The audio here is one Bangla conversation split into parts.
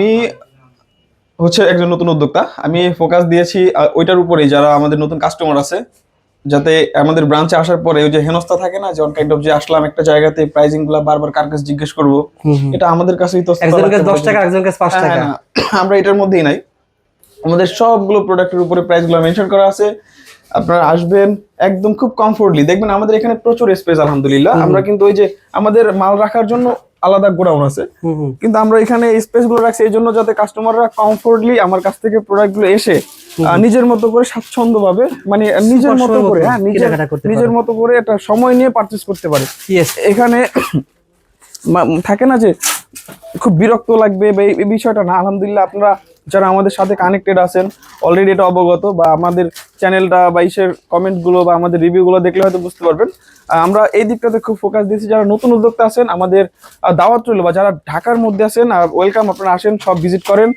আমি হচ্ছে একজন নতুন উদ্যোক্তা। আমি ফোকাস দিয়েছি ওইটার উপরেই যারা আমাদের নতুন কাস্টমার আছে যাতে আমাদের ব্রাঞ্চে আসার পরে ওই যে হেনস্থা থাকে না যে অন কাইন্ড অফ যে আসলাম একটা জায়গাতে প্রাইসিংগুলা বারবার কার কাছে জিজ্ঞেস করব এটা আমাদের কাছেই তো একজনের কাছে দশ টাকা একজনের কাছে পাঁচ হ্যাঁ, টাকা। হ্যাঁ, আমরা এটার মধ্যেই নাই। আমাদের সবগুলো প্রোডাক্টের উপরে প্রাইসগুলো মেনশন করা আছে। আপনারা আসবেন একদম খুব কমফোর্টলি দেখবেন আমাদের এখানে প্রচুর স্পেস আলহামদুলিল্লাহ। আমরা কিন্তু ওই যে আমাদের মাল রাখার জন্য আলাদা গোডাউন আছে। কিন্তু আমরা এখানে স্পেসগুলো রাখছি এই জন্য যাতে কাস্টমাররা কমফোর্টলি আমার কাছ থেকে প্রোডাক্টগুলো এসে নিজের মতো করে স্বাচ্ছন্দ্য ভাবে মানে নিজের মতো করে হ্যাঁ নিজের নিজের মতো করে একটা সময় নিয়ে পারচেস করতে পারে। এখানে থাকে না যে খুব বিরক্ত লাগবে বা এই এই বিষয়টা না। আলহামদুলিল্লাহ আপনারা যারা আমাদের সাথে কানেক্টেড আছেন অলরেডি এটা অবগত বা আমাদের চ্যানেলটা বা ইসের কমেন্টগুলো বা আমাদের রিভিউগুলো দেখলে হয়তো বুঝতে পারবেন। আমরা এই দিকটাতে খুব ফোকাস দিয়েছি। যারা নতুন উদ্যোক্তা আছেন, আমাদের দাওয়াত রইল বা যারা ঢাকার মধ্যে আছেন ওয়েলকাম আপনারা আসেন, সব ভিজিট করেন।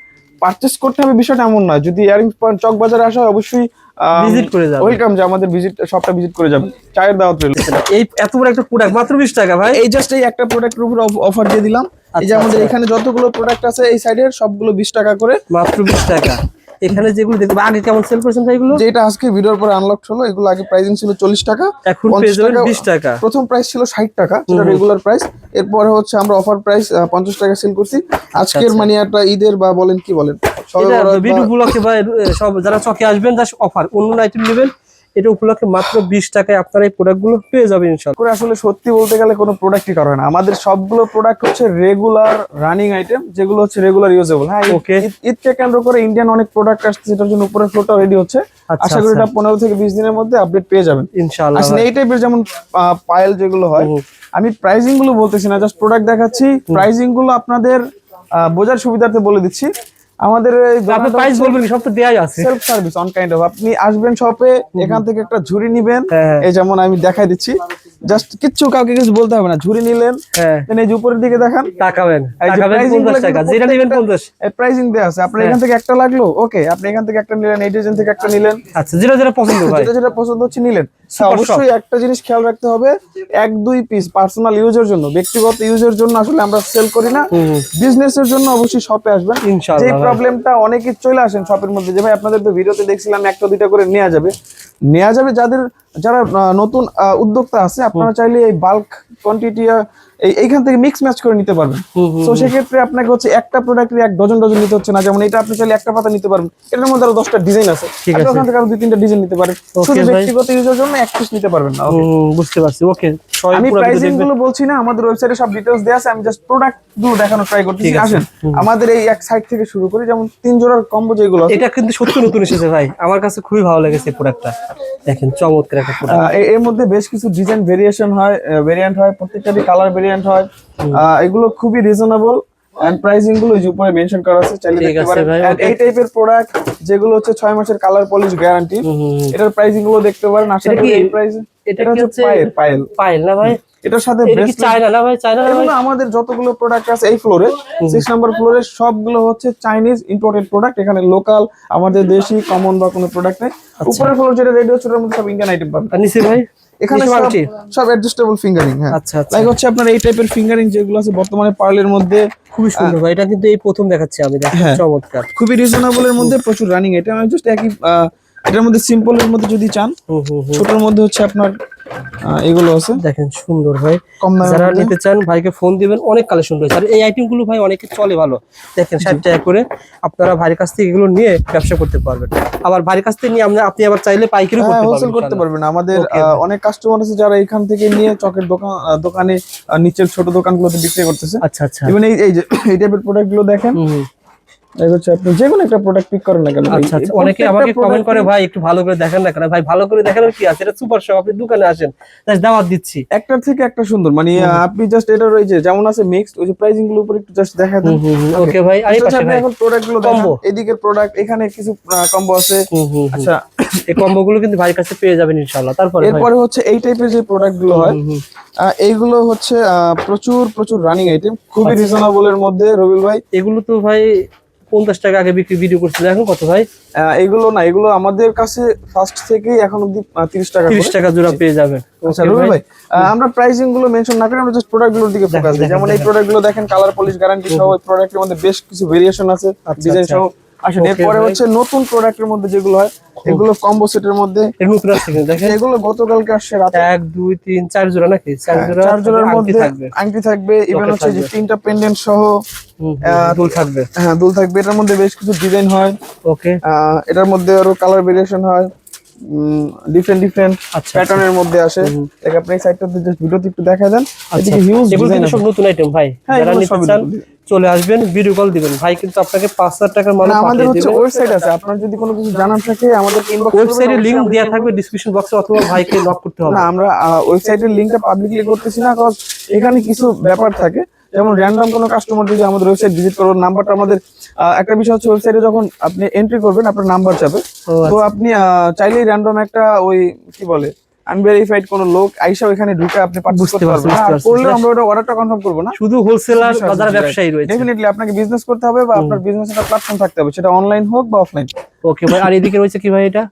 পারচেস করতে হবে বিষয়টা এমন নয়। যদি ইয়ারিংস পয়েন্ট চক বাজারে আসা হয়, অবশ্যই Visit করে যাবেন। ওয়েলকাম যে আমাদের ভিজিট শপটা ভিজিট করে যাবেন চায়ের দাওয়াত রইল। এই এত বড় একটা প্রোডাক্ট মাত্র বিশ টাকা ভাই। এই জাস্ট এই একটা প্রোডাক্টের উপর অফার দিয়ে দিলাম। এই যে আচ্ছা, আমাদের আচ্ছা। এখানে যতগুলো প্রোডাক্ট আছে এই সাইডের সবগুলো বিশ টাকা করে। মাত্র বিশ টাকা। এখানে যেগুলো দেখতে আগে কেমন সেল করেছেন এগুলো? যেটা আজকে ভিডিওর পরে আনলক হলো এগুলো আগে প্রাইসিং ছিল চল্লিশ টাকা এখন 50 পেয়ে যাবেন টাকা- বিশ টাকা। প্রথম প্রাইস ছিল ষাট টাকা যেটা রেগুলার প্রাইস এরপরে হচ্ছে আমরা অফার প্রাইস পঞ্চাশ টাকা সেল করছি। আজকের মানে একটা ঈদের বা বলেন কি বলেন ভিডিও উপলক্ষে বা সব যারা চকে আসবেন অফার অন্য আইটেম নেবেন এটা উপলক্ষে মাত্র বিশ টাকায় আপনারা এই পেয়ে যাবেন ইনশাল্লাহ আসলে সত্যি বলতে গেলে কোনো প্রোডাক্টই করা হয় না। আমাদের সবগুলো প্রোডাক্ট হচ্ছে রেগুলার রানিং আইটেম যেগুলো হচ্ছে রেগুলার ইউজেবল হ্যাঁ. ঈদ- ঈদকে কেন্দ্র করে ইন্ডিয়ান অনেক প্রোডাক্ট আসছে যেটার জন্য উপরে ফ্লোরটা রেডি হচ্ছে। আচ্ছা, আশা করি আচ্ছা। এটা পনেরো থেকে বিশ দিনের মধ্যে আপডেট পেয়ে যাবেন। ইনশাল্লাহ আসলে এই টাইপের যেমন পায়েল যেগুলো হয় আমি প্রাইজিংগুলো বলতেছি না জাস্ট প্রোডাক্ট দেখাচ্ছি। প্রাইজিংগুলো আপনাদের বোঝার সুবিধার্থে বলে দিচ্ছি। আমাদের আপনি প্রাইস বলবেন সব তো দেয়াই আছে। Self service on kind of আপনি আসবেন শপে এখান থেকে একটা ঝুড়ি নিবেন। হ্যাঁ। এই যেমন আমি দেখাই দিচ্ছি। জাস্ট কিচ্ছু কাউকে কিছু বলতে হবে না। ঝুড়ি নিলেন হ্যাঁ। then এই যে উপরের দিকে দেখান। তাকাবেন। তাকাবেন pricing গুলো পঞ্চাশ টাকা যেটা নেবেন প্রত্যেকটা- পঞ্চাশ। প্রাইজিং দেওয়া আছে। আপনার এখান থেকে একটা লাগল ওকে আপনি এখান থেকে একটা নিলেন এই ডিজাইন থেকে একটা নিলেন। আচ্ছা যেটা যেটা পছন্দ ভাই। যেটা যেটা পছন্দ হচ্ছে নিলেন। অবশ্যই একটা জিনিস খেয়াল রাখতে হবে এক দুই পিস পার্সোনাল ইউজের জন্য ব্যক্তিগত ইউজের জন্য আসলে আমরা সেল করি না। বিজনেস এর জন্য অবশ্যই শপে আসবেন। যে ইনশাআল্লাহ এই প্রবলেমটা অনেকে চলে আসেন শপের মধ্যে যে ভাই আপনাদের তো ভিডিওতে দেখছিলাম একটা দুইটা করে নেওয়া যাবে। নেওয়া যাবে যাদের যারা নতুন উদ্যোক্তা আছে আপনারা চাইলে এই বাল্ক কোয়ান্টিটি এইখান থেকে মিক্স ম্যাচ করে নিতে পারবেন। তো সেক্ষেত্রে আপনাকে হচ্ছে একটা প্রোডাক্টের এক ডজন ডজন নিতে হচ্ছে না। যেমন এটা আপনি চাইলে একটা পাতা নিতে পারবেন। এটার মধ্যে আরও দশটা ডিজাইন আছে। ওখান থেকে আরও দুই তিনটা ডিজাইন নিতে পারেন। শুধু ব্যক্তিগত ইউজের জন্য এক পিস নিতে পারবেন না। বুঝতে পারছি। ওকে সবাই আমি প্রাইসিংগুলো বলছি না আমাদের ওয়েবসাইটে সব ডিটেলস দেয়া আছে আমি জাস্ট প্রোডাক্টগুলো দেখানো ট্রাই করতেছি। আসেন আমাদের এই এক সাইড থেকে শুরু করি যেমন তিন জোড়ার কম্বো যেগুলো আছে, এটা কিন্তু সত্যি নতুন এসেছে ভাই। আমার কাছে খুবই ভালো লেগেছে প্রোডাক্টটা দেখেন চমৎকার একটা প্রোডাক্টের মধ্যে বেশ কিছু ডিজাইন ভেরিয়েশন হয় ভেরিয়েন্ট হয় প্রত্যেকটারই কালার ভেরিয়েন্ট হয়। এগুলো খুবই রিজনেবল এন্ড প্রাইসিংগুলো যে উপরে মেনশন করা আছে চাইলে দেখতে পারেন। okay. এই টাইপের প্রোডাক্ট যেগুলো হচ্ছে ছয় মাসের কালার পলিশ গ্যারান্টি এটার প্রাইসিংগুলো দেখতে পারেন। আশা করি এই প্রাইস এটা হচ্ছে হচ্ছে- পায়েল পায়েল। পাইল না ভাই? এটার সাথে চায়না না ভাই? চায়না না আমাদের যতগুলো প্রোডাক্ট আছে এই ফ্লোরে সিক্স নাম্বার ফ্লোরে সবগুলো হচ্ছে চাইনিজ ইম্পোর্টেড প্রোডাক্ট এখানে লোকাল আমাদের দেশি কমন বা কোনো প্রোডাক্ট নেই। উপরের ফ্লোর যেটা রেডিও ছোটের মধ্যে সব ইন্ডিয়ান আইটেম পাবেন। আর নিচে ভাই? এখানে সব অ্যাডজাস্টেবল ফিঙ্গারিং হ্যাঁ। আচ্ছা আচ্ছা। লাইক হচ্ছে আপনার এই টাইপের ফিঙ্গারিং যেগুলো আছে বর্তমানে পার্লের মধ্যে খুবই সুন্দর ভাই এটা কিন্তু এই প্রথম দেখাচ্ছি আমি হ্যাঁ। চমৎকার। খুবই রিজনেবল এর মধ্যে প্রচুর রানিং এটা আমি জাস্ট একই আহ, এটার মধ্যে সিম্পল এর মধ্যে যদি চান। ছোটর মধ্যে হচ্ছে আপনার এগুলো আছে? দেখেন সুন্দর ভাই। যারা নিতে চান ভাইকে ফোন দিবেন অনেক কালেকশন রয়েছে। আর এই আইটেমগুলো ভাই অনেকে চলে ভালো। দেখেন ষাট টাকা করে আপনারা ভাইয়ের কাছ থেকে এগুলো নিয়ে ব্যবসা করতে পারবেন। আবার ভাইয়ের কাছ থেকে নিয়ে আপনি আবার চাইলে পাইকারি হ্যাঁ করতে হোলসেল করতে পারবেন। আমাদের অনেক কাস্টমার আছে যারা এখান থেকে নিয়ে চকের দোকান দোকানে নিচের ছোট দোকানগুলোতে বিক্রি করতেছে। আচ্ছা আচ্ছা। ইভেন এই যে এই টাইপের প্রোডাক্টগুলো দেখেন। এই হচ্ছে আপনি যে কোনো একটা প্রোডাক্ট পিক করেন না কেন আচ্ছা আচ্ছা। অনেকে আমাকে কমেন্ট করে ভাই একটু ভালো করে দেখেন না কেন? ভাই ভালো করে দেখানোর কি আছে? এটা সুপার শপ আপনি দোকানে আসেন জাস্ট দাওয়াত দিচ্ছি। একটার থেকে একটা সুন্দর। মানে আপনি জাস্ট এটা রয়েছে যেমন আছে মিক্সড ওই যে প্রাইসিংগুলো উপরে একটু জাস্ট দেখা দেন। ওকে ভাই আর এই আচ্ছা, পাশে ভাই। এখন প্রোডাক্টগুলো Combo। এদিকের প্রোডাক্ট এখানে কিছু কম্বো আছে। আচ্ছা। এই কম্বো গুলো কিন্তু ভাইয়ের কাছে পেয়ে যাবেন ইনশাআল্লাহ। তারপরে এরপরে হচ্ছে এই টাইপের যে প্রোডাক্টগুলো হয় এইগুলো হচ্ছে প্রচুর প্রচুর রানিং আইটেম খুবই আচ্ছা। রিজনেবল এর মধ্যে রবিল ভাই। এগুলো তো ভাই পঞ্চাশ টাকা আগে বিক্রি ভিডিও করছিল। এখন কত ভাই? এগুলো না এগুলো আমাদের কাছে ফার্স্ট থেকে এখন অব্দি তিরিশ টাকা তিরিশ টাকা জোড়া পেয়ে যাবেন। আচ্ছা ভাই। আমরা প্রাইসিংগুলো মেনশন না করে আমরা জাস্ট প্রোডাক্টগুলোর দিকে ফোকাস দিই। যেমন এই প্রোডাক্টগুলো দেখেন কালার পলিশ গ্যারান্টি সহ এই প্রোডাক্টের মধ্যে বেশ কিছু ভেরিয়েশন আছে আচ্ছা, ডিজাইন আচ্ছা। সহ। Okay এরপরে হচ্ছে নতুন প্রোডাক্টের মধ্যে যেগুলো হয় এগুলো কম্বো সেটের মধ্যে নতুন আসছে দেখেন। এগুলো গতকালকে আসছে রাতে। এক দুই তিন চার জোড়া নাকি? চার জোড়া চার জোড়ার মধ্যে থাকবে। আংটি থাকবে ইভেন হচ্ছে যে তিনটা পেন্ডেন্ট সহ দুল থাকবে। হ্যাঁ দুল থাকবে। এটার মধ্যে বেশ কিছু ডিজাইন হয়। ওকে এটার মধ্যে আরও কালার ভেরিয়েশন হয়। ডিফারেন্ট ডিফারেন্ট আচ্ছা প্যাটার্নের মধ্যে আসে। আপনি সাইডটাতে জাস্ট ভিডিওতে একটু দেখা দেন। এদিকে হিউজ আচ্ছা। ডিজাইন সব নতুন আইটেম ভাই। হ্যাঁ, যারা নিতে চান। চলে আসবেন ভিডিও কল দিবেন। ভাই কিন্তু আপনাকে পাঁচ হাজার টাকার মাল আমাদের হচ্ছে ওয়েবসাইট আছে আপনার যদি কোনো কিছু জানার থাকে আমাদের ইনবক্স ওয়েবসাইটের লিংক দেওয়া থাকবে ডিসক্রিপশন বক্সে অথবা ভাইকে নক করতে হবে। না আমরা ওয়েবসাইটের লিংকটা পাবলিকলি করতেছি না কারণ এখানে কিছু ব্যাপার থাকে। যেমন র্যান্ডম কোনো কাস্টমার যদি আমাদের ওয়েবসাইট ভিজিট করো নাম্বারটা আমাদের একটা বিষয় হচ্ছে ওয়েবসাইটে যখন আপনি এন্ট্রি করবেন আপনার নাম্বার যাবে। তো আপনি আহ, চাইলেই র্যান্ডম একটা ওই কি বলে আনভেরিফাইড কোনো লোক আইসা ওখানে ঢুকে আপনি বুঝতে পারবেন। করলে আমরা ওটা অর্ডারটা কনফার্ম করব না? শুধু হোলসেলার বা যারা ব্যবসায়ী রয়েছে। ডেফিনেটলি আপনাকে বিজনেস করতে হবে বা আপনার বিজনেস একটা প্ল্যাটফর্ম থাকতে হবে সেটা অনলাইন হোক বা অফলাইন ওকে ভাই আর এদিকে রয়েছে কি ভাই এটা?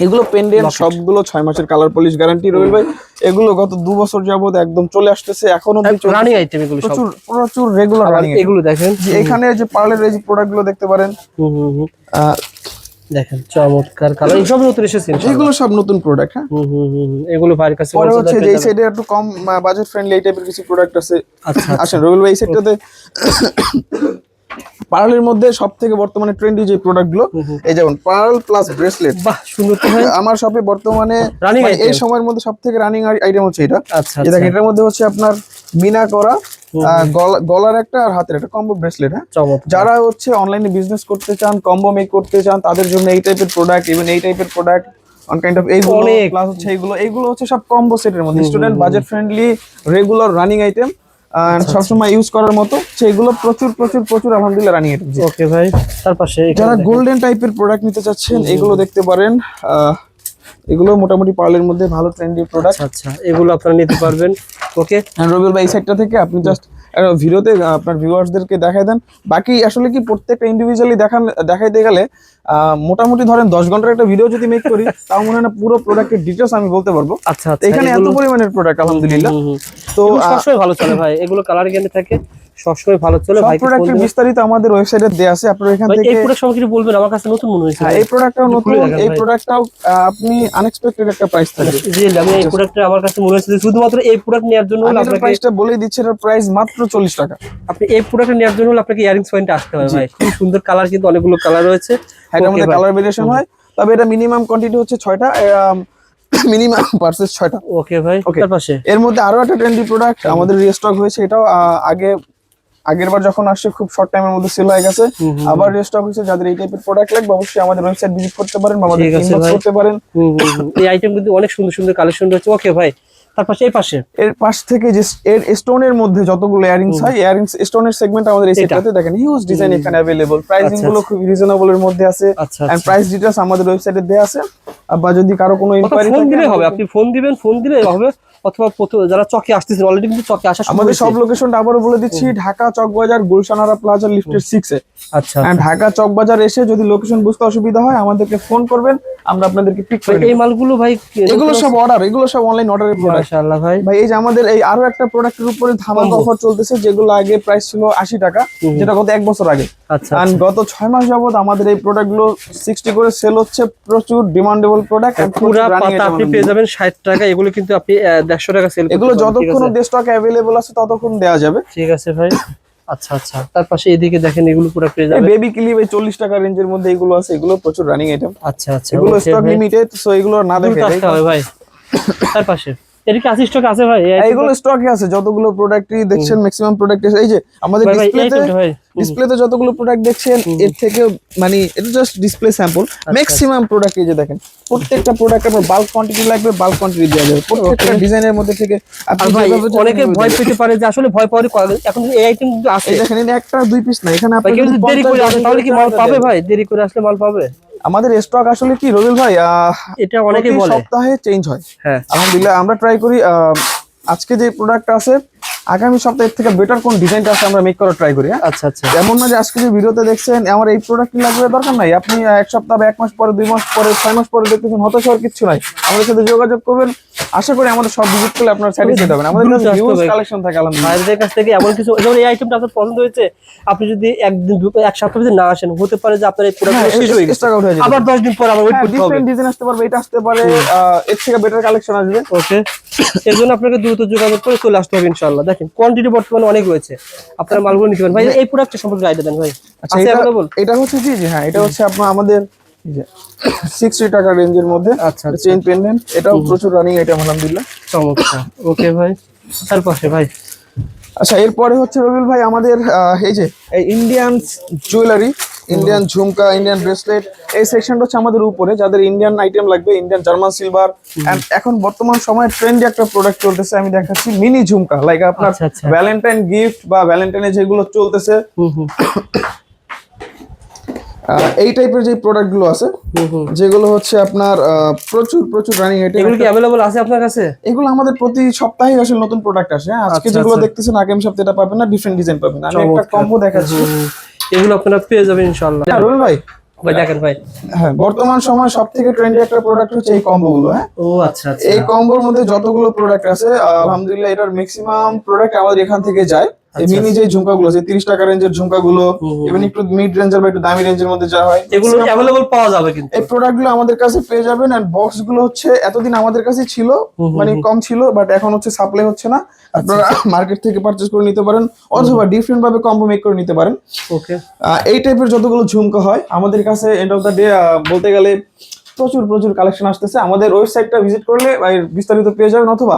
এগুলো পেন্ডেন্ট সবগুলো ছয় মাসের কালার পলিশ গ্যারান্টি রয়েল ভাই। এগুলো গত দু বছর যাবত একদম চলে আসতেছে এখনও রানিং আইটেম এগুলো প্রচুর প্রচুর রেগুলার রানিং এগুলো দেখেন। এখানে যে পার্লের এই যে প্রোডাক্টগুলো দেখতে পারেন। হুম, হুম, হুম। আহ, দেখেন চমৎকার কালার এইসব নতুন এসেছে এগুলো সব নতুন প্রোডাক্ট হ্যাঁ। এগুলো ভাইয়ের কাছে পরে হচ্ছে যে। সাইডে একটু কম বাজেট ফ্রেন্ডলি এই টাইপের কিছু প্রোডাক্ট আছে। আচ্ছা আসেন রবিল ভাই এই সাইডটাতে পার্লের মধ্যে সব থেকে বর্তমানে ট্রেন্ডি যে প্রোডাক্টগুলো এই যেমন পার্ল প্লাস ব্রেসলেট বাহ সুন্দর তো ভাই। আমার শপে বর্তমানে মানে এই সময়ের মধ্যে সব থেকে রানিং আইটেম হচ্ছে এটা। আচ্ছা দেখেন আচ্ছা। এটার মধ্যে হচ্ছে আপনার বিনা করা গলার একটা আর হাতের একটা কম্বো ব্রেসলেট হ্যাঁ? যারা হচ্ছে অনলাইনে বিজনেস করতে চান কম্বো মেক করতে চান তাদের জন্য এই টাইপের প্রোডাক্ট ইভেন এই টাইপের প্রোডাক্ট অন কাইন্ড অফ এইগুলো অনেক। প্লাস হচ্ছে এইগুলো এইগুলো হচ্ছে সব কম্বো সেটের মধ্যে। Student budget friendly regular running item সবসময় ইউজ করার মতো। সেগুলো প্রচুর প্রচুর প্রচুর আলহামদুলিল্লাহ রানিং আইটেম ওকে ভাই তার পাশে যারা গোল্ডেন টাইপের প্রোডাক্ট নিতে চাচ্ছেন এগুলো দেখতে পারেন আহ, এগুলো মোটামুটি পার্লের মধ্যে ভালো ট্রেন্ডি প্রোডাক্ট আচ্ছা আচ্ছা এগুলো আপনারা নিতে পারবেন। ওকে রবিউল ভাই এই সাইডটা থেকে আপনি জাস্ট ভিডিওতে আপনার ভিউয়ার্সদেরকে দেখাই দেন। বাকি আসলে কি প্রত্যেকটা ইন্ডিভিজুয়ালি দেখান দেখাইতে গেলে মোটামুটি ধরেন দশ ঘণ্টার একটা ভিডিও যদি মেক করি তাও মনে হয় না পুরো প্রোডাক্টের ডিটেলস আমি বলতে পারব। আচ্ছা আচ্ছা এখানে এত পরিমাণের প্রোডাক্ট আলহামদুলিল্লাহ। হুম, হুম। তো সবসময় ভালো চলে ভাই এগুলো কালার গ্যানে থাকে সবসময় ভালো চলে। সব ভাই প্রোডাক্টের বিস্তারিত আমাদের ওয়েবসাইটে আছে আপনারা এখান ভাই এই প্রোডাক্ট সম্পর্কে বলবেন আমার কাছে নতুন মনে হয়েছে হ্যাঁ, এই প্রোডাক্টটাও নতুন এই। প্রোডাক্টটাও আপনি আনএক্সপেক্টেড একটা প্রাইস জি আমি এই প্রোডাক্টটা আমার কাছে মনে হয়েছে শুধুমাত্র এই প্রোডাক্ট নেওয়ার জন্য আপনাকে প্রাইসটা বলেই দিচ্ছি প্রাইস মাত্র চল্লিশ টাকা। আপনি এই প্রোডাক্ট নেওয়ার জন্য আপনাকে ইয়ারিংস পয়েন্টে আসতে হবে ভাই। খুব সুন্দর কালার কিন্তু অনেকগুলো কালার রয়েছে। এটার মধ্যে কালার ভেরিয়েশন হয় তবে এটা মিনিমাম কোয়ান্টিটি হচ্ছে ছয়টা মিনিমাম পার্সেস ছয়টা। ওকে ভাই তার পাশে? এর মধ্যে আরও একটা ট্রেন্ডি প্রোডাক্ট আমাদের রিস্টক হয়েছে এটাও আগে আগের বার যখন আসছে খুব শর্ট টাইমের মধ্যে সেল হয়ে গেছে। আবার রিস্টক হয়েছে যাদের এই টাইপের প্রোডাক্ট লাগবে অবশ্যই আমাদের ওয়েবসাইট ভিজিট করতে পারেন বা আমাদের ইনবক্স করতে পারেন। এই আইটেম কিন্তু অনেক সুন্দর সুন্দর কালেকশন রয়েছে। ওকে ভাই তার পাশে এই পাশে এর পাশ থেকে যে এর স্টোনের মধ্যে যতগুলো ইয়ারিংস হয় ইয়ারিংস স্টোনের সেগমেন্ট আমাদের এই এটা। সেটটাতে দেখেন হিউজ ডিজাইন এখানে अवेलेबल প্রাইসিং আচ্ছা, গুলো খুব রিজনেবল এর মধ্যে আছে আচ্ছা এন্ড প্রাইস ডিটেইলস আমাদের ওয়েবসাইটে দেয়া আছে আর বা যদি কারো কোনো ইনকোয়ারি ফোন দিলে হবে থাকে আপনি ফোন দিবেন ফোন দিলে হবে অথবা প্রথম- যারা চকে আসতেছেন অলরেডি কিন্তু চকে আসা শুরু আমাদের হয়েছে। সব লোকেশনটা আবারও বলে দিচ্ছি ঢাকা চকবাজার গুলশানারা প্লাজা লিফটের সিক্সে আচ্ছা And ঢাকা চকবাজার এসে যদি লোকেশন বুঝতে অসুবিধা হয় আমাদেরকে ফোন করবেন আমরা আপনাদেরকে পিক করে এই মালগুলো ভাই এগুলো সব অর্ডার এগুলো সব অনলাইন অর্ডারের প্রোডাক্ট মাশাআল্লাহ ভাই। ভাই এই যে আমাদের এই আরও একটা প্রোডাক্টের উপরে ধামাকা Combo। অফার চলতেছে যেগুলো আগে প্রাইস ছিল আশি টাকা যেটা গত এক বছর আগে। আচ্ছা আর গত ছয় মাস যাবত আমাদের এই প্রোডাক্টগুলো সিক্সটি করে সেল হচ্ছে প্রচুর ডিমান্ডেবল প্রোডাক্ট পুরা পাতা আপনি পেয়ে যাবেন ষাট টাকা এগুলো কিন্তু আপনি দেড়শো টাকা সেল এগুলো যতক্ষণ স্টক অ্যাভেলেবল আছে ততক্ষণ দেওয়া যাবে। ঠিক আছে ভাই। আচ্ছা আচ্ছা। তার পাশে এদিকে দেখেন এগুলো পুরো পেয়ে যাবেন বেবি ক্লিপ এই চল্লিশ টাকা রেঞ্জের মধ্যে এগুলো আছে এগুলো প্রচুর রানিং আইটেম আচ্ছা আচ্ছা এগুলো স্টক লিমিটেড সো এগুলো না দেখে ভাই। তার পাশে। স্টক আছে ভাই? এইগুলো স্টকে আছে যতগুলো প্রোডাক্টই দেখছেন ম্যাক্সিমাম প্রোডাক্ট এই যে আমাদের ডিসপ্লেতে ডিসপ্লেতে যতগুলো প্রোডাক্ট দেখছেন এর থেকে মানে এটা just display sample maximum product এই যে দেখেন প্রত্যেকটা প্রোডাক্ট আপনার বাল্ক কোয়ান্টিটি লাগবে বাল্ক কোয়ান্টিটি দেওয়া যাবে। প্রত্যেকটা ডিজাইনের মধ্যে থেকে আপনি অনেকে ভয়। পেতে পারে যে আসলে ভয় পাওয়ার এখন এই আইটেম আছে। দেখেন একটা দুই পিস না এখানে আপনি দেরি করে তাহলে কি মাল পাবে ভাই? দেরি করে আসলে মাল পাবে? আমাদের স্টক আসলে কি রবিল ভাই আহ, এটা অনেকে সপ্তাহে চেঞ্জ হয়। হ্যাঁ। আলহামদুলিল্লাহ আমরা ট্রাই করি আহ, আজকে যে প্রোডাক্ট আছে আগামী সপ্তাহের থেকে বেটার কোন ডিজাইনটা আছে আমরা মেক করার ট্রাই করি হ্যাঁ? আচ্ছা আচ্ছা। এমন না যে আজকে যে ভিডিওতে দেখছেন আমার এই প্রোডাক্ট লাগবে দরকার নাই? আপনি এক সপ্তাহ বা এক মাস পরে দুই মাস পরে ছয় মাস পরে দেখতেছেন হতাশ হওয়ার কিছু নাই। আমাদের সাথে যোগাযোগ করবেন। আশা করি আমাদের সব ভিজিট করলে আপনার স্যাটিসফাইড হবেন। আমাদের কাছে হিউজ। কালেকশন থাকে আলহামদুলিল্লাহ। কাছ থেকে এমন কিছু যেমন এই আইটেমটা আপনার পছন্দ হয়েছে আপনি যদি একদিন এক সপ্তাহ যদি না আসেন হতে পারে যে আপনার এই প্রোডাক্ট হ্যাঁ, শেষ হয়ে গেছে। stock out হয়ে যাবে। আবার দশ দিন পর আবার ওয়েট করতে হবে। ডিফারেন্ট ডিজাইন আসতে পারবে এটা আসতে পারে এর থেকে বেটার কালেকশন আসবে। ওকে এর জন্য আপনাকে দ্রুত যোগাযোগ করে চলে আসতে হবে ইনশাআল্লাহ। দেখেন কোয়ান্টিটি বর্তমানে অনেক রয়েছে। আপনারা মালগুলো নিতে পারেন। ভাই এই প্রোডাক্টটা সম্পর্কে আইডিয়া দেন ভাই। আচ্ছা এটা হচ্ছে জি জি হ্যাঁ এটা হচ্ছে আপনার আমাদের সিক্সটি টাকা রেঞ্জের মধ্যে আচ্ছা, আচ্ছা। চেইন পেন্ডেন্ট এটাও প্রচুর রানিং আইটেম আলহামদুলিল্লাহ। চমৎকার। ওকে ভাই। ভাই। আচ্ছা এরপরে হচ্ছে রবিউল ভাই আমাদের এই যে Indian jewellery Indian jhumka Indian bracelet এই সেকশনটা হচ্ছে আমাদের উপরে যাদের ইন্ডিয়ান আইটেম লাগবে ইন্ডিয়ান জার্মান সিলভার এন্ড এখন বর্তমান সময়ে ট্রেন্ডি একটা প্রোডাক্ট চলতেছে আমি দেখাচ্ছি মিনি ঝুমকা লাইক আপনার আচ্ছা, আচ্ছা। ভ্যালেন্টাইন গিফট বা ভ্যালেন্টাইনে যেগুলো চলতেছে এই টাইপের যে প্রোডাক্টগুলো আছে যেগুলো হচ্ছে আপনার প্রচুর প্রচুর রানিং আইটেম এগুলো কি অ্যাভেলেবল আছে আপনার কাছে এগুলো আমাদের প্রতি সপ্তাহে আসলে নতুন প্রোডাক্ট আসে হ্যাঁ? আজকে আচ্ছা, যেগুলো আচ্ছা। দেখতেছেন আগামী সপ্তাহে এটা পাবেন না ডিফারেন্ট ডিজাইন পাবেন আমি একটা। কম্বো দেখাচ্ছি। এগুলো আপনারা পেয়ে যাবেন ইনশাআল্লাহ। হ্যাঁ, রবিউল ভাই। ভাই দেখেন ভাই। হ্যাঁ বর্তমান সময় সবথেকে ট্রেন্ডি একটা প্রোডাক্ট হচ্ছে এই কম্বো গুলো হ্যাঁ? ও আচ্ছা আচ্ছা। এই কম্বোর মধ্যে যতগুলো প্রোডাক্ট আছে আলহামদুলিল্লাহ এটার ম্যাক্সিমাম প্রোডাক্ট আমাদের এখান থেকে যায়। মিনি যে ঝুমকাগুলো আছে তিরিশ টাকা রেঞ্জের ঝুমকাগুলো ইভেন একটু মিড রেঞ্জের বা একটু দামি রেঞ্জের মধ্যে যা হয় এগুলো অ্যাভেলেবল পাওয়া যাবে কিন্তু। এই প্রোডাক্টগুলো আমাদের কাছে পেয়ে যাবেন এন্ড বক্সগুলো হচ্ছে এতদিন আমাদের কাছে ছিল মানে কম ছিল বাট এখন হচ্ছে সাপ্লাই হচ্ছে না। আপনারা মার্কেট থেকে পারচেজ করে নিতে পারেন অথবা ডিফারেন্ট ভাবে কম্বো মেক করে নিতে পারেন। ওকে এই টাইপের যতগুলো ঝুমকা হয় আমাদের কাছে এন্ড অফ দ্য ডে বলতে গেলে প্রচুর প্রচুর কালেকশন আসতেছে। আমাদের ওয়েবসাইটটা ভিজিট করলে ভাই বিস্তারিত পেয়ে যাবেন অথবা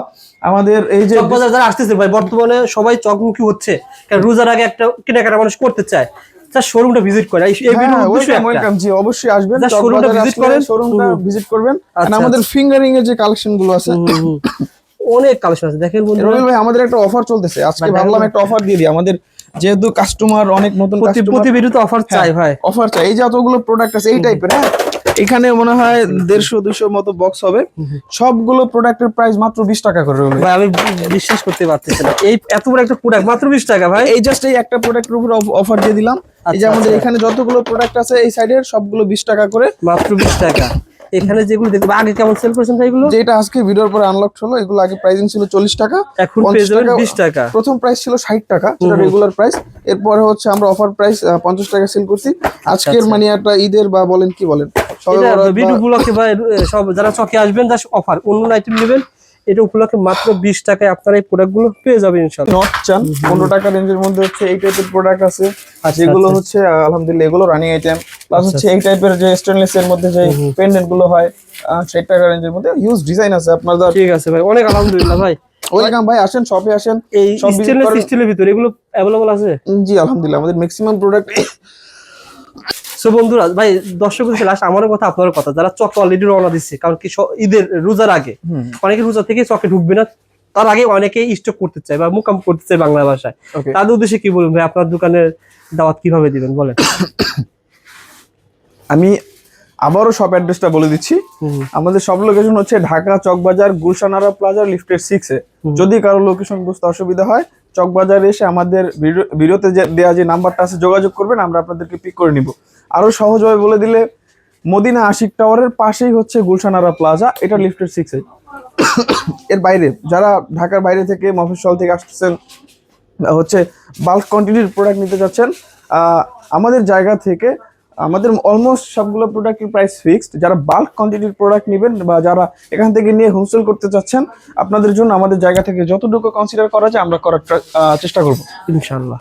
আমাদের এই যে চকবাজার যারা আসতেছে ভাই বর্তমানে সবাই চকমুখী হচ্ছে। কারণ রোজার আগে একটা কেনাকাটা মানুষ করতে চায়। তার শোরুমটা ভিজিট করে। ওয়েলকাম জি অবশ্যই আসবেন। Just showroom-টা করেন। শোরুমটা ভিজিট করবেন। আচ্ছা, আমাদের ফিঙ্গারিং এর যে কালেকশনগুলো আছে। অনেক কালেকশন আছে। দেখেন বন্ধুরা। রবিল ভাই আমাদের একটা অফার চলতেছে। আজকে ভাবলাম একটা অফার দিয়ে দিই। আমাদের যেহেতু কাস্টমার অনেক নতুন প্রতি কাস্টমার প্রতি ভিডিওতে অফার চাই ভাই। অফার চাই। এই যে যতগুলো প্রোডাক্ট আছে এই টাইপের হ্যাঁ? এখানে মনে হয় দেড়শো দুশো মতো বক্স হবে। সবগুলো প্রোডাক্টের প্রাইস মাত্র বিশ টাকা করে ভাই। আমি বিশ্বাস করতে পারতেছি না। এই এত বড় একটা প্রোডাক্ট মাত্র বিশ টাকা ভাই? এই জাস্ট এই একটা প্রোডাক্টের উপর অফার দিয়ে দিলাম। এই যে আচ্ছা, আমাদের আচ্ছা। এখানে যতগুলো প্রোডাক্ট আছে এই সাইডের সবগুলো বিশ টাকা করে। মাত্র বিশ টাকা। এখানে যেগুলো দেখতে আগে কেমন সেল করেছেন এগুলো? যেটা আজকে ভিডিওর পরে আনলক হলো এগুলো আগে প্রাইসিং ছিল চল্লিশ টাকা। এখন 50 পেয়ে যাবেন টাকা- বিশ টাকা। প্রথম প্রাইস ছিল ষাট টাকা যেটা রেগুলার প্রাইস এরপরে হচ্ছে আমরা অফার প্রাইস পঞ্চাশ টাকা সেল করছি। আজকের মানে একটা ঈদের বা বলেন কি বলেন? ভিডিও উপলক্ষে ভাই সব যারা চকে আসবেন অফার অন্য আইটেম নেবেন এটা উপলক্ষে মাত্র বিশ টাকায় আপনারা এই পেয়ে যাবেন ইনশাল্লাহ নট চান পনেরো টাকা রেঞ্জের মধ্যে হচ্ছে এই টাইপের প্রোডাক্ট আছে। আচ্ছা, যেগুলো আচ্ছা। হচ্ছে আহ, আলহামদুলিল্লাহ এগুলো রানিং আইটেম প্লাস হচ্ছে এই টাইপের যে স্টেনলেস এর মধ্যে যে পেন্ডেন্টগুলো হয় ষাট টাকা রেঞ্জের মধ্যে হিউজ ডিজাইন আছে আপনাদের ঠিক আছে ভাই অনেক আলহামদুলিল্লাহ ভাই। ওয়েলকাম ভাই আসেন শপে আসেন। এই সব স্টেনলেস স্টিলের ভিতরে এগুলো অ্যাভেলেবল আছে? জি আলহামদুলিল্লাহ আমাদের ম্যাক্সিমাম প্রোডাক্ট সো বন্ধুরা ভাই দর্শক লাস্ট আমারও কথা আপনারও কথা। যারা চকে অলরেডি রওনা দিচ্ছে কারণ কি ঈদের রোজার আগে অনেকে রোজা থেকে চকে ঢুকবে না তার আগে অনেকে স্টক করতে চায় বা মুকাম করতে চায় বাংলা ভাষায়। তাদের উদ্দেশ্যে কি বলবেন? ভাই আপনার দোকানের দাওয়াত কীভাবে দিবেন? বলেন। আমি আবারও শপ অ্যাড্রেসটা বলে দিচ্ছি। আমাদের সব লোকেশন হচ্ছে ঢাকা চকবাজার গুলশানারা প্লাজা লিফটের সিক্সে যদি কারও লোকেশন বুঝতে অসুবিধা হয় চকবাজার এসে আমাদের ভিডিওতে দেওয়া যে নাম্বারটা আছে যোগাযোগ করবেন আমরা আপনাদেরকে পিক করে নিব। আরও সহজভাবে বলে দিলে মদিনা আশিক টাওয়ারের পাশেই হচ্ছে গুলশানারা প্লাজা এটা লিফটের সিক্সে এর বাইরে যারা ঢাকার বাইরে থেকে মফস্বল থেকে আসতেছেন হচ্ছে বাল্ক কোয়ান্টিটির প্রোডাক্ট নিতে যাচ্ছেন আমাদের জায়গা থেকে আমাদের অলমোস্ট সবগুলো প্রোডাক্টের প্রাইস ফিক্সড যারা বাল্ক কোয়ান্টিটির প্রোডাক্ট নেবেন বা যারা এখান থেকে নিয়ে হোলসেল করতে চাচ্ছেন, আপনাদের জন্য আমাদের জায়গা থেকে যতটুকু কনসিডার করা যায়, আমরা করার চেষ্টা করব। ইনশাল্লাহ